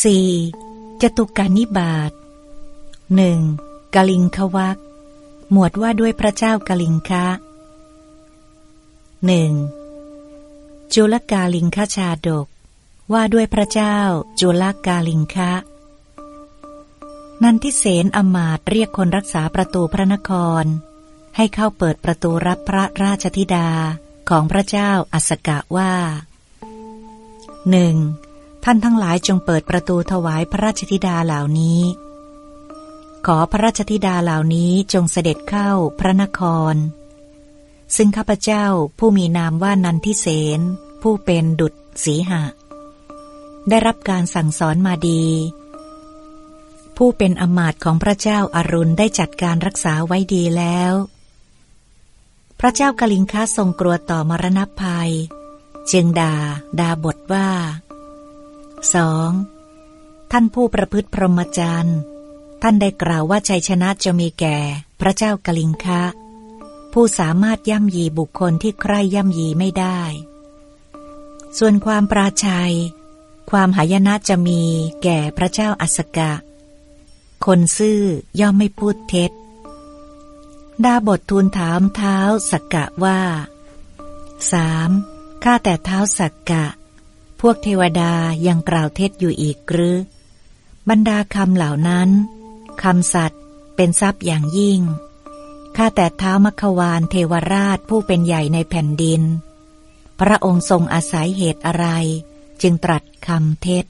4. จตุการนิบาตหนึ่งกลิงควักหมวดว่าด้วยพระเจ้ากลิงคะหนึ่งจุลกาลิงคชาดก ว่าด้วยพระเจ้าจุลกาลิงคะ นันทิเสนอมาตเรียกคนรักษาประตูพระนคร ให้เข้าเปิดประตูรับพระราชธิดาของพระเจ้าอัสกะว่าหนึ่ง ท่านทั้งหลายจงเปิดประตูถวายพระราชธิดาเหล่านี้ ขอพระราชธิดาเหล่านี้จงเสด็จเข้าพระนคร ซึ่งข้าพเจ้าผู้มีนามว่านันทิเสนผู้เป็นดุจสีหะ ได้รับการสั่งสอนมาดี ผู้เป็นอมาตของพระเจ้าอารุณได้จัดการรักษาไว้ดีแล้ว พระเจ้ากลิงค้าทรงกลัวต่อมรณภัย จึงด่าดาบทว่า 2. ท่านผู้ประพฤติพรหมจรรย์ ท่านได้กล่าวว่าชัยชนะจะมีแก่ พระเจ้ากลิงคะ ผู้สามารถย่ำยีบุคคลที่ใคร่ย่ำยีไม่ได้ ส่วนความปราชัย ความหายนะจะมีแก่พระเจ้าอัสกะ คนซื่อย่อมไม่พูดเท็จ ดาบททูลถามเท้าสักกะว่าสามข้าแต่เท้าสักกะ พวกเทวดายังกล่าวเท็จอยู่อีกหรือบรรดาคำเหล่านั้นคำสัตว์เป็นทรัพย์อย่างยิ่ง ข้าแต่เท้ามัควานเทวราชผู้เป็นใหญ่ในแผ่นดิน พระองค์ทรงอาศัยเหตุอะไร จึงตรัสคำเท็จ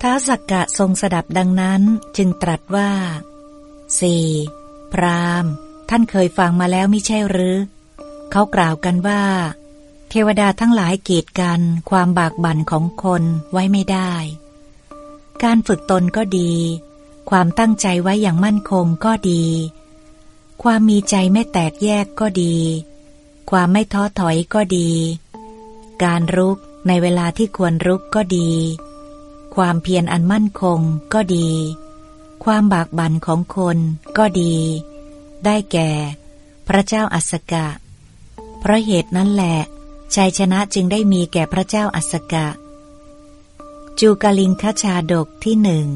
ท้าสักกะทรงสดับดังนั้นจึงตรัสว่าสี่พรามท่านเคยฟังมาแล้วไม่ใช่หรือ เขากล่าวกันว่า เทวดาทั้งหลายกีดกันความบากบั่นของคนไว้ไม่ได้ การฝึกตนก็ดี ความตั้งใจไว้อย่างมั่นคงก็ดี ความมีใจไม่แตกแยกก็ดี ความไม่ท้อถอยก็ดี การรุกในเวลาที่ควรรุกก็ดี ความเพียรอันมั่นคงก็ดี ความบากบั่นของคนก็ดี ได้แก่ พระเจ้าอัสกะ เพราะเหตุนั้นแหละ ชัยชนะจึงได้มีแก่พระเจ้าอัสกะ จูกลิงคชาดกที่หนึ่ง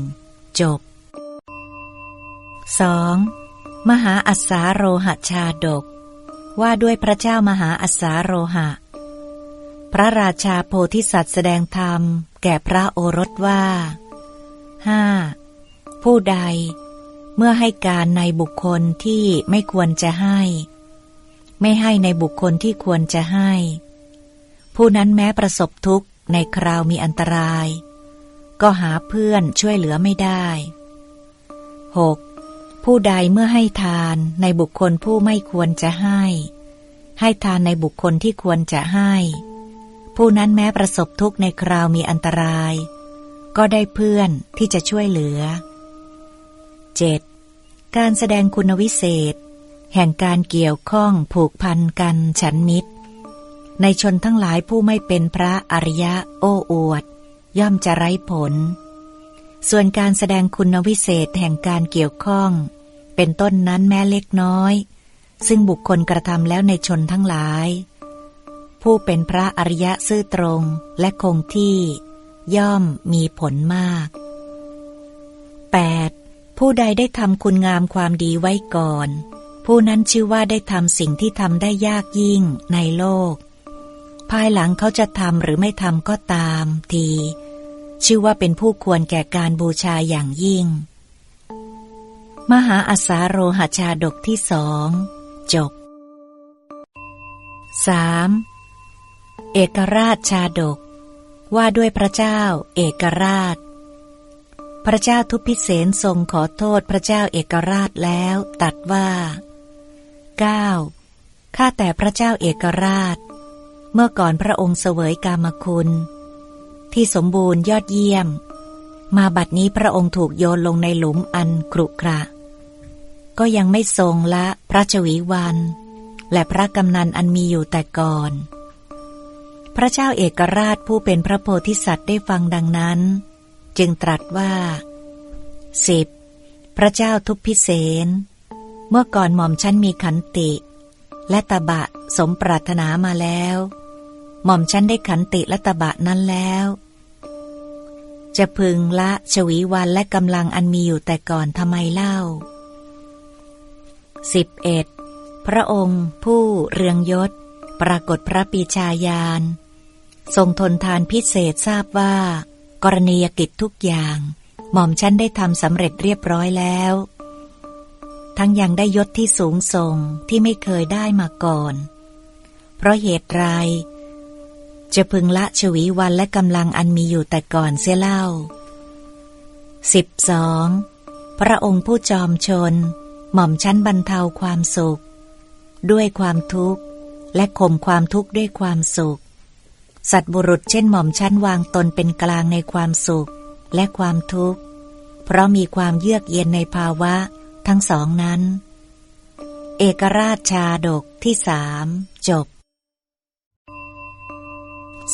จบ 2. มหาอัสาโรหชาดก ว่าด้วยพระเจ้ามหาอัสาโรหะ พระราชาโพธิสัตว์แสดงธรรม แก่พระโอรสว่าห้าผู้ใด เมื่อให้การในบุคคลที่ไม่ควรจะให้ ไม่ให้ในบุคคลที่ควรจะให้ ผู้นั้นแม้ประสบทุกข์ในคราวมีอันตราย ก็หาเพื่อนช่วยเหลือไม่ได้ 6. ผู้ใดเมื่อให้ทานในบุคคลผู้ไม่ควรจะให้ ให้ทานในบุคคลที่ควรจะให้ ผู้นั้นแม้ประสบทุกข์ในคราวมีอันตราย ก็ได้เพื่อนที่จะช่วยเหลือ 7. การแสดงคุณวิเศษ แห่งการเกี่ยวข้องผูกพันกันฉันมิตร ในชนทั้งหลายผู้ไม่เป็นพระอริยะโอ้อวด ย่อมจะไร้ผล ส่วนการแสดงคุณวิเศษแห่งการเกี่ยวข้อง เป็นต้นนั้นแม้เล็กน้อย ซึ่งบุคคลกระทำแล้วในชนทั้งหลาย ผู้เป็นพระอริยะซื่อตรงและคงที่ ย่อมมีผลมาก 8. ผู้ใดได้ทำคุณงามความดีไว้ก่อน ผู้นั้นชื่อว่าได้ทำสิ่งที่ทำได้ยากยิ่งในโลก ภายหลังเขาจะทำหรือไม่ทำก็ตามที ชื่อว่าเป็นผู้ควรแก่การบูชาอย่างยิ่ง มหาอาสาโรหชาดกที่สองจบ 3. เอกราชชาดก ว่าด้วยพระเจ้าเอกราช พระเจ้าทุพพิเศษทรงขอโทษพระเจ้าเอกราชแล้วตัดว่า 9. ข้าแต่พระเจ้าเอกราช เมื่อก่อนพระองค์เสวยกามคุณ ที่สมบูรณ์ยอดเยี่ยม มาบัดนี้พระองค์ถูกโยนลงในหลุมอันครุขระ ก็ยังไม่ทรงละพระชวีวัน และพระกำนันอันมีอยู่แต่ก่อน พระเจ้าเอกราชผู้เป็นพระโพธิสัตว์ได้ฟังดังนั้น จึงตรัสว่าสิบพระเจ้าทุพพิเศษเมื่อก่อนหม่อมชั้นมีขันติ และตะบะสมปรารถนามาแล้ว หม่อมฉันได้ขันติและตบะนั้นแล้ว จะพึงละชวีวันและกำลังอันมีอยู่แต่ก่อนทำไมเล่า 11. พระองค์ผู้เรืองยศ ปรากฏพระปีชายาน ทรงทนทานพิเศษทราบว่า กรณียกิจทุกอย่าง หม่อมฉันได้ทำสำเร็จเรียบร้อยแล้ว ทั้งยังได้ยศที่สูงส่งที่ไม่เคยได้มาก่อน เพราะเหตุไร จะพึงละชวีวันและกำลังอันมีอยู่แต่ก่อนเสียเล่า 12. พระองค์ผู้จอมชน หม่อมชั้นบรรเทาความสุข ด้วยความทุกข์ และข่มความทุกข์ด้วยความสุข สัตว์บุรุษเช่นหม่อมชั้นวางตนเป็นกลางในความสุขและความทุกข์ เพราะมีความเยือกเย็นในภาวะทั้งสองนั้น เอกราชชาดกที่สามจบ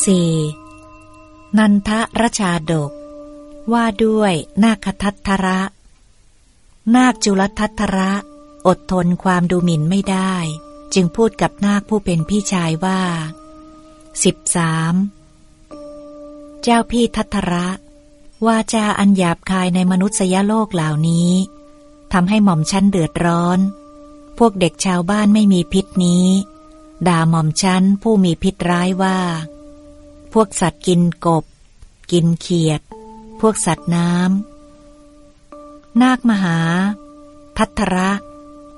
4. นันทรชาดก ว่าด้วยนาคทัตทระ นาคจุลทัตทระ อดทนความดูหมิ่นไม่ได้ จึงพูดกับนาคผู้เป็นพี่ชายว่าสิบสามเจ้าพี่ทัตทระ วาจาอันหยาบคายในมนุษยโลกเหล่านี้ทำให้หม่อมชั้นเดือดร้อน พวกเด็กชาวบ้านไม่มีพิษนี้ ด่าหม่อมชั้นผู้มีพิษร้ายว่า พวกสัตว์กินกบ กินเขียด พวกสัตว์น้ำ นาคมหาทัทระ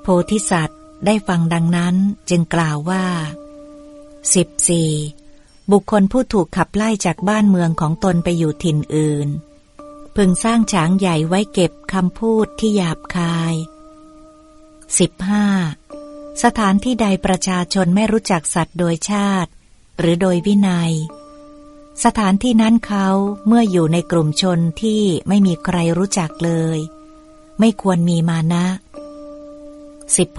โพธิสัตว์ได้ฟังดังนั้นจึงกล่าวว่าสิบสี่บุคคลผู้ถูกขับไล่จากบ้านเมืองของตนไปอยู่ถิ่นอื่น พึงสร้างฉางใหญ่ไว้เก็บคำพูดที่หยาบคาย 15. สถานที่ใดประชาชนไม่รู้จักสัตว์โดยชาติ หรือโดยวินัย สถานที่นั้นเขาเมื่ออยู่ในกลุ่มชนที่ไม่มีใครรู้จักเลย ไม่ควรมีมานะ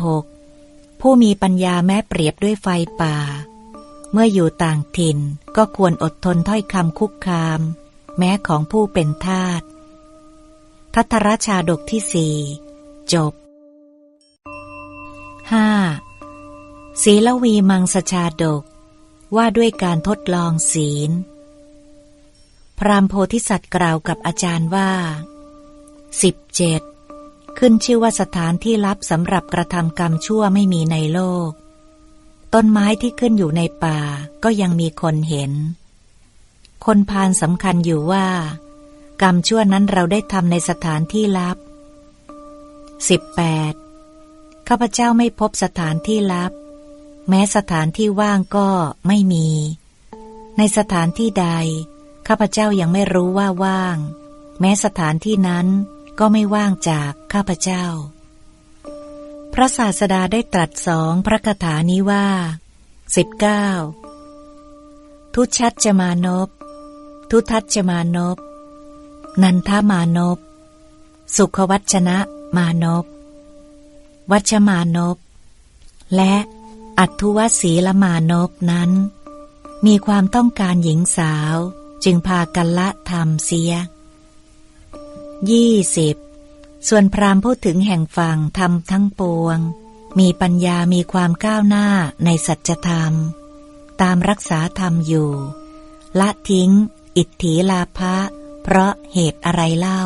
16. ผู้มีปัญญาแม้เปรียบด้วยไฟป่า เมื่ออยู่ต่างถิ่นก็ควรอดทนถ้อยคำคุกคาม แม้ของผู้เป็นทาสทัตรชาดกที่สี่จบ 5. ศีลวีมังสชาดกว่าด้วยการทดลองศีล พรามโพธิสัตว์กล่าวกับอาจารย์ว่า 17. ขึ้นชื่อว่าสถานที่ลับสำหรับกระทำกรรมชั่วไม่มีในโลก ต้นไม้ที่ขึ้นอยู่ในป่าก็ยังมีคนเห็น คนพานสำคัญอยู่ว่า กรรมชั่วนั้นเราได้ทำในสถานที่ลับ 18. ข้าพเจ้าไม่พบสถานที่ลับ แม้สถานที่ว่างก็ไม่มี ในสถานที่ใด ข้าพเจ้ายังไม่รู้ว่าว่าง แม้สถานที่นั้นก็ไม่ว่างจากข้าพเจ้า พระศาสดาได้ตรัสสองพระคาถานี้ว่าสิบเก้าทุชัดจมานพ ทุทัชมานพ นันทามานพ สุขวัชนะมานพ วัชมานพ และอัตุวสีละมานพนั้น มีความต้องการหญิงสาว จึงพากันละธรรมเสียยี่สิบส่วนพรามพูดถึงแห่งฝั่งธรรมทั้งปวง มีปัญญามีความก้าวหน้าในสัจธรรม ตามรักษาธรรมอยู่ ละทิ้ง อิทธิลาภะเพราะเหตุอะไรเล่า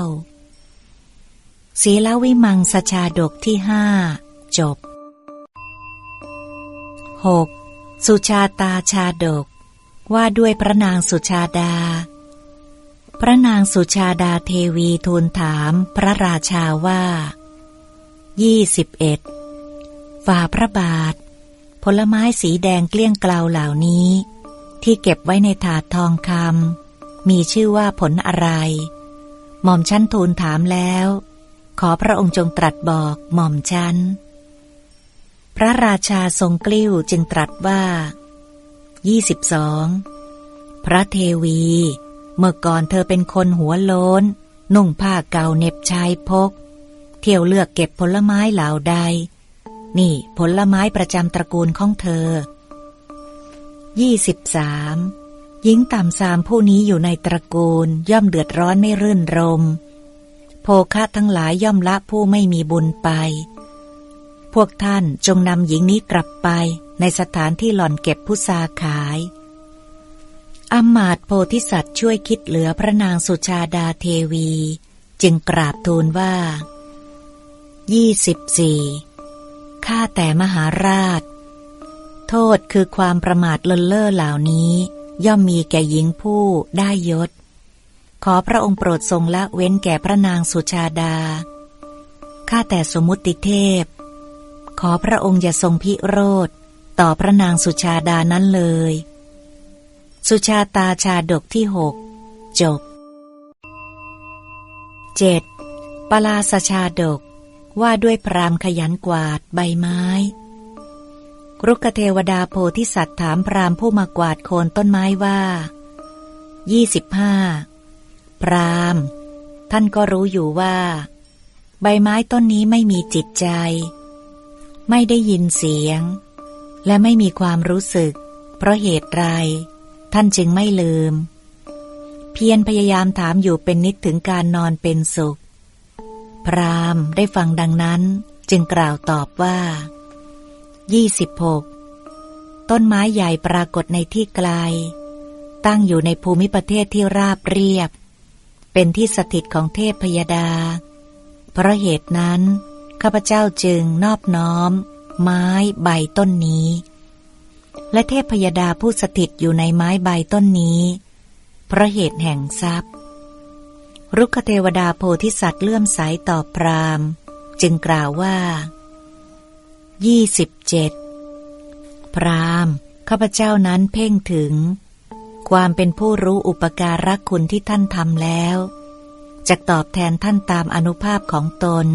ศีลวิมังสชาดกที่ห้าจบ 6. สุชาตาชาดก ว่าด้วยพระนางสุชาดา พระนางสุชาดาเทวีทูลถามพระราชาว่ายี่สิบเอ็ดฝ่าพระบาท ผลไม้สีแดงเกลี้ยงเกลาเหล่านี้ ที่เก็บไว้ในถาดทองคำมีชื่อว่าผลอะไร หม่อมชั้นทูลถามแล้ว ขอพระองค์จงตรัสบอกหม่อมฉันพระราชาทรงกลิ้วจึงตรัสว่า 22. พระเทวี เมื่อก่อนเธอเป็นคนหัวโลน นุ่งผ้าเก่าเน็บชายพก เที่ยวเลือกเก็บผลไม้เหล่าใด นี่ผลไม้ประจำตระกูลของเธอ 23. หญิงต่ำสามผู้นี้อยู่ในตระกูลย่อมเดือดร้อนไม่รื่นรม โภคะทั้งหลายย่อมละผู้ไม่มีบุญไป พวกท่านจงนำหญิงนี้กลับไปในสถานที่หล่อนเก็บพุทราขายอมาตโพธิสัตว์ช่วยคิดเหลือพระนางสุชาดาเทวี จึงกราบทูลว่ายี่สิบสี่ข้าแต่มหาราช โทษคือความประมาทเลินเล่อเหล่านี้ ย่อมมีแก่หญิงผู้ได้ยศ ขอพระองค์โปรดทรงละเว้นแก่พระนางสุชาดา ข้าแต่สมมุติเทพ ขอพระองค์อย่าทรงพิโรธต่อพระนางสุชาดานั้นเลย สุชาตาชาดกที่หกจบเจ็ดปลาสชาดกว่าด้วยพรามขยันกวาดใบไม้ รุกเทวดาโพธิสัตว์ถามพรามผู้มากวาดโคนต้นไม้ว่ายี่สิบห้าพรามท่านก็รู้อยู่ว่า ใบไม้ต้นนี้ไม่มีจิตใจ ไม่ได้ยินเสียง และไม่มีความรู้สึก เพราะเหตุไร ท่านจึงไม่ลืม เพียรพยายามถามอยู่เป็นนิดถึงการนอนเป็นสุข พรามได้ฟังดังนั้นจึงกล่าวตอบว่ายี่สิบหกต้นไม้ใหญ่ปรากฏในที่ไกล ตั้งอยู่ในภูมิประเทศที่ราบเรียบ เป็นที่สถิตของเทพพยดา เพราะเหตุนั้น ข้าพเจ้าจึงนอบน้อม ไม้ใบต้นนี้ และเทพพยดาผู้สถิตอยู่ในไม้ใบต้นนี้เพราะเหตุแห่งทรัพย์ รุกขเทวดาโพธิสัตว์เลื่อมใสต่อพรามจึงกล่าวว่ายี่สิบเจ็ดพรามข้าพเจ้านั้นเพ่งถึง ความเป็นผู้รู้อุปการะคุณที่ท่านทำแล้วจะตอบแทนท่านตามอนุภาพของตน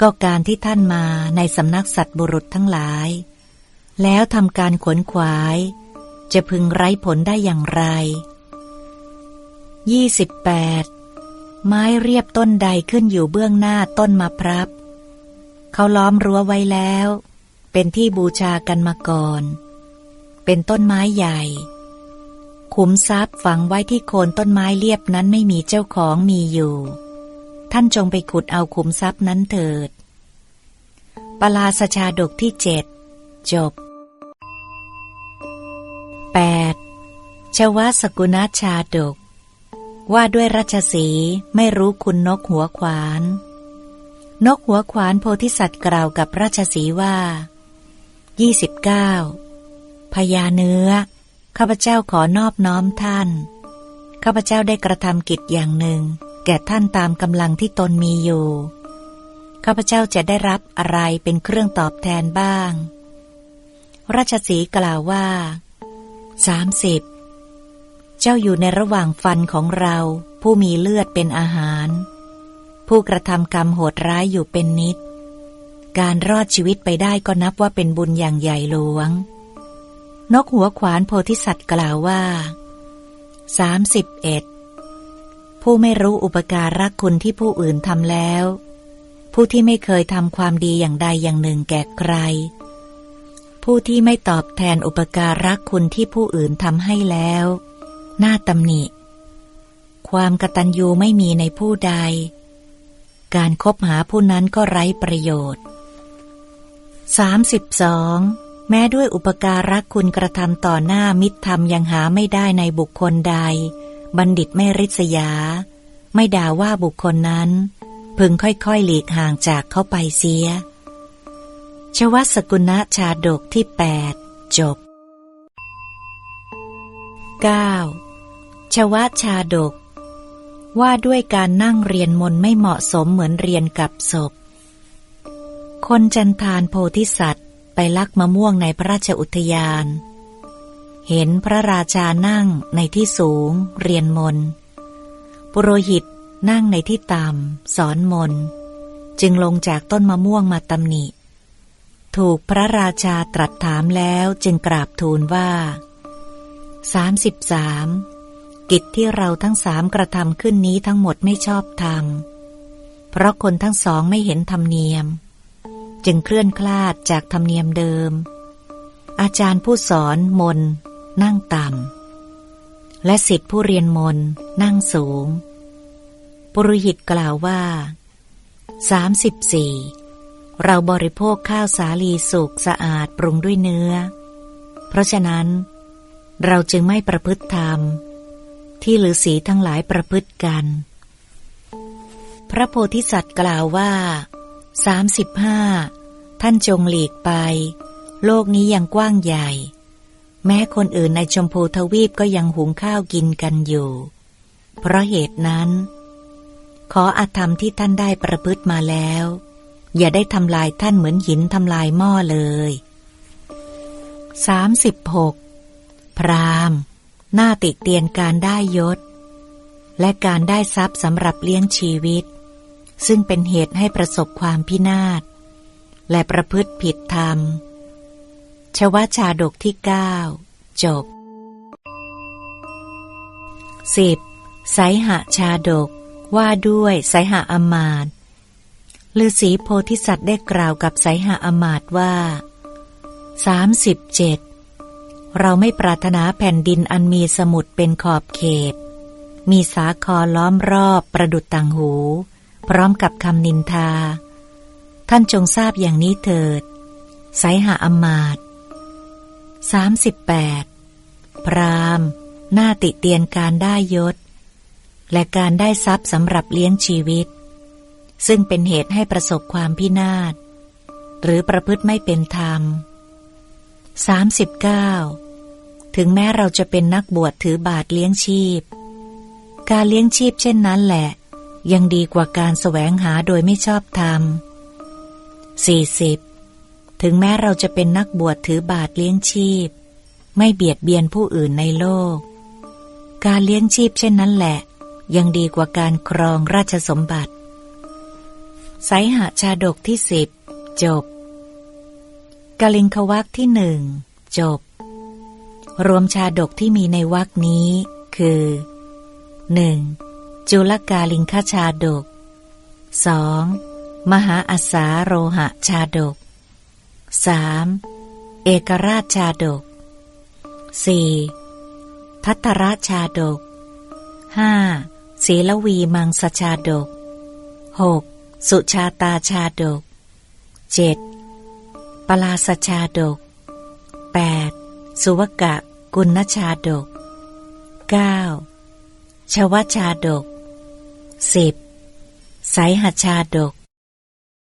ก็การที่ท่านมาในสำนักสัตว์บุรุษทั้งหลาย แล้วทำการขวนขวาย จะพึงไร้ผลได้อย่างไรยี่สิบแปดไม้เรียบต้นใดขึ้นอยู่เบื้องหน้าต้นมะพร้าวเขาล้อมรั้วไว้แล้ว เป็นที่บูชากันมาก่อน เป็นต้นไม้ใหญ่ ขุมทรัพย์ฝังไว้ที่โคนต้นไม้เรียบนั้นไม่มีเจ้าของมีอยู่ ท่านจงไปขุดเอาขุมทรัพย์นั้นเถิด ปลาสชาดกที่เจ็ดจบ 8. ชวสกุณชาดก ว่าด้วยราชสีไม่รู้คุณนกหัวขวาน นกหัวขวานโพธิสัตว์กล่าวกับราชสีว่า 29. พญาเนื้อ ข้าพเจ้าขอนอบน้อมท่าน ข้าพเจ้าได้กระทำกิจอย่างหนึ่ง แก่ท่านตามกำลังที่ตนมีอยู่ ข้าพเจ้าจะได้รับอะไรเป็นเครื่องตอบแทนบ้าง ราชสีกล่าวว่า 30. เจ้าอยู่ในระหว่างฟันของเราผู้มีเลือดเป็นอาหาร ผู้กระทำกรรมโหดร้ายอยู่เป็นนิด การรอดชีวิตไปได้ก็นับว่าเป็นบุญอย่างใหญ่หลวง นกหัวขวานโพธิสัตว์กล่าวว่าสามสิบเอ็ด ผู้ไม่รู้อุปการะคุณที่ผู้อื่นทำแล้ว ผู้ที่ไม่เคยทำความดีอย่างใดอย่างหนึ่งแก่ใคร ผู้ที่ไม่ตอบแทนอุปการะคุณที่ผู้อื่นทำให้แล้วน่าตำหนิ ความกตัญญูไม่มีในผู้ใด การคบหาผู้นั้นก็ไร้ประโยชน์ 32. แม้ด้วยอุปการะคุณกระทำต่อหน้ามิตรธรรมยังหาไม่ได้ในบุคคลใด บัณฑิตไม่ริษยา ไม่ด่าว่าบุคคลนั้น พึงค่อยๆหลีกห่างจากเขาไปเสีย ชวัสกุณะชาดกที่แปดจบ 9. ชวชาดก ว่าด้วยการนั่งเรียนมนไม่เหมาะสมเหมือนเรียนกับศพ คนจันทานโพธิสัตว์ ไปลักมะม่วงในพระราชอุทยาน เห็นพระราชานั่งในที่สูง เรียนมน ปุโรหิตนั่งในที่ต่ำสอนมน จึงลงจากต้นมะม่วงมาตำหนิ ถูกพระราชาตรัสถามแล้วจึงกราบทูลว่าสามสิบสามกิจที่เราทั้งสามกระทำขึ้นนี้ทั้งหมดไม่ชอบธรรม เพราะคนทั้งสองไม่เห็นธรรมเนียม จึงเคลื่อนคลาดจากธรรมเนียมเดิม อาจารย์ผู้สอนมน นั่งต่ำ และสิทธิผู้เรียนมนนั่งสูง ปุรุหิตกล่าวว่าสามสิบสี่เราบริโภคข้าวสาลีสุกสะอาดปรุงด้วยเนื้อ เพราะฉะนั้น เราจึงไม่ประพฤติธรรม ที่ฤาษีทั้งหลายประพฤติกัน พระโพธิสัตว์กล่าวว่าสามสิบห้าท่านจงหลีกไป โลกนี้ยังกว้างใหญ่ แม้คนอื่นในชมพูทวีปก็ยังหุงข้าวกินกันอยู่ เพราะเหตุนั้น ขออาธรรมที่ท่านได้ประพฤติมาแล้ว อย่าได้ทำลายท่านเหมือนหินทำลายหม้อเลยสามสิบหกพรามหน้าติเตียนการได้ยศ และการได้ทรัพย์สำหรับเลี้ยงชีวิต ซึ่งเป็นเหตุให้ประสบความพินาศ และประพฤติผิดธรรม ชวชาดกที่เก้าจบสิบไสหชาดกว่าด้วยไสหอมาตฤาษีโพธิสัตว์ได้กล่าวกับไสหอมาตว่าสามสิบเจ็ดเราไม่ปรารถนาแผ่นดินอันมีสมุดเป็นขอบเขต มีสาคอล้อมรอบประดุดต่างหู พร้อมกับคำนินทา ท่านจงทราบอย่างนี้เถิดไสหอมาต สามสิบแปดพรามหน้าติเตียนการได้ยศ และการได้ทรัพย์สำหรับเลี้ยงชีวิต ซึ่งเป็นเหตุให้ประสบความพินาศ หรือประพฤติไม่เป็นธรรม 39. ถึงแม้เราจะเป็นนักบวชถือบาทเลี้ยงชีพ การเลี้ยงชีพเช่นนั้นแหละ ยังดีกว่าการแสวงหาโดยไม่ชอบธรรม 40. ถึงแม้เราจะเป็นนักบวชถือบาทเลี้ยงชีพ ไม่เบียดเบียนผู้อื่นในโลก การเลี้ยงชีพเช่นนั้นแหละ ยังดีกว่าการครองราชสมบัติไสหาชาดกที่สิบจบกลิงควักที่หนึ่งจบ รวมชาดกที่มีในวักนี้ คือ 1. จุลกาลิงคชาดก 2. มหาอัสาโรหะชาดก 3. เอกราชชาดก 4. ทัตระชาดก 5. ศีลวีมังสชาดก 6. สุชาตาชาดก 7. ปลาสชาดก 8. สุวกะกุณชาดก 9. ชวชาดก 10. ไสหชาดก